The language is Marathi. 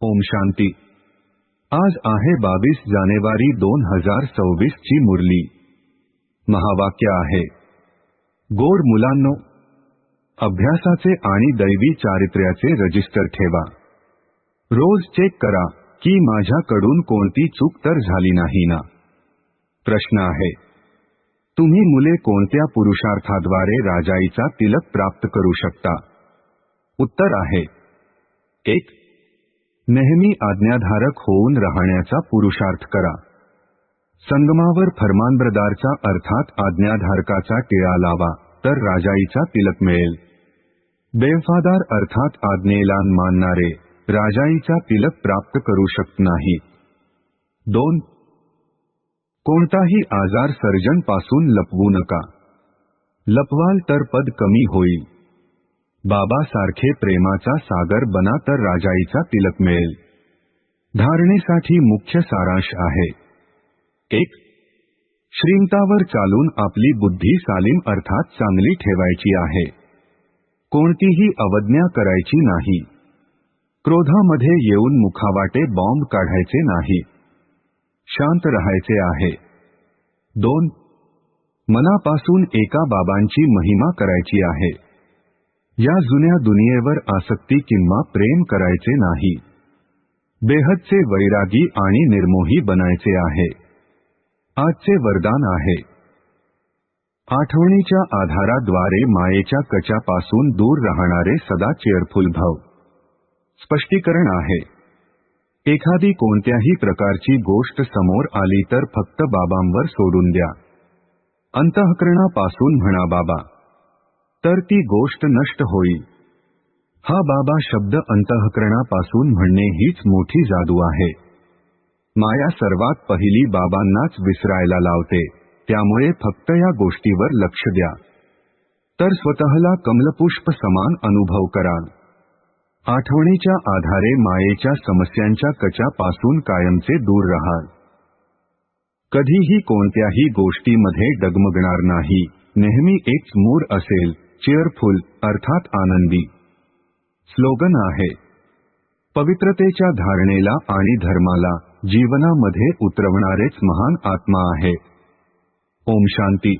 ओम शांती. आज आहे बावीस जानेवारी दोन हजार सव्वीस ची मुरली. महावाक्य आहे. गोड मुलांनो अभ्यासाचे आणि दैवी चारित्र्याचे रजिस्टर ठेवा. रोज चेक करा की माझ्याकडून कोणती चूक तर झाली नाही ना. प्रश्न आहे. तुम्ही मुले कोणत्या पुरुषार्थाद्वारे राजाईचा तिलक प्राप्त करू शकता? उत्तर आहे. एक नेहमी आज्ञाधारक होऊन राहण्याचा पुरुषार्थ करा. संगमावर फरमानब्रदारचा अर्थात आज्ञाधारकाचा टिळा लावा तर राजाईचा तिलक मिळेल. बेवफादार अर्थात आज्ञेला मानणारे राजाईचा तिलक प्राप्त करू शकत नाही. दोन कोणताही आजार सर्जनपासून लपवू नका. लपवाल तर पद कमी होईल. बाबासारखे प्रेमाचा सागर बना तर राजाईचा तिलक मिळेल धारणेसाठी मुख्य सारांश आहे. एक श्रीमतावर चालून आपली बुद्धी सालीम अर्थात चांगली ठेवायची आहे. कोणतीही अवज्ञा करायची नाही. क्रोधामध्ये येऊन मुखावाटे बॉम्ब काढायचे नाही. शांत राहायचे आहे. दोन मनापासून एका बाबांची महिमा करायची आहे. या जुन्या दुनियेवर आसक्ती किंवा प्रेम करायचे नाही. बेहदचे वैरागी आणि निर्मोही बनायचे आहे. आजचे वरदान आहे. आठवणीच्या आधाराद्वारे मायेच्या कचापासून दूर राहणारे सदा चेअरफुल भाव. स्पष्टीकरण आहे. एखादी कोणत्याही प्रकारची गोष्ट समोर आली तर फक्त बाबांवर सोडून द्या. अंतःकरणापासून म्हणा बाबा. तर ती गोष्ट नष्ट होईल. हा बाबा शब्द अंतःकरणापासून म्हणणे हीच मोठी जादू आहे. माया सर्वात पहिली बाबांनाच विसरायला लावते त्यामुळे फक्त या गोष्टीवर लक्ष द्या. तर स्वतःला कमलपुष्प समान अनुभव कराल. आठवणीच्या आधारे मायेच्या समस्यांच्या कचापासून कायमचे दूर राहाल. कधीही कोणत्याही गोष्टीमध्ये डगमगणार नाही नेहमी एक मूर असेल चेअरफुल अर्थात आनंदी. स्लोगन आहे पवित्रतेच्या धारणेला आणि धर्माला जीवनामध्ये उतरवणारेच महान आत्मा आहे. ओम शांती.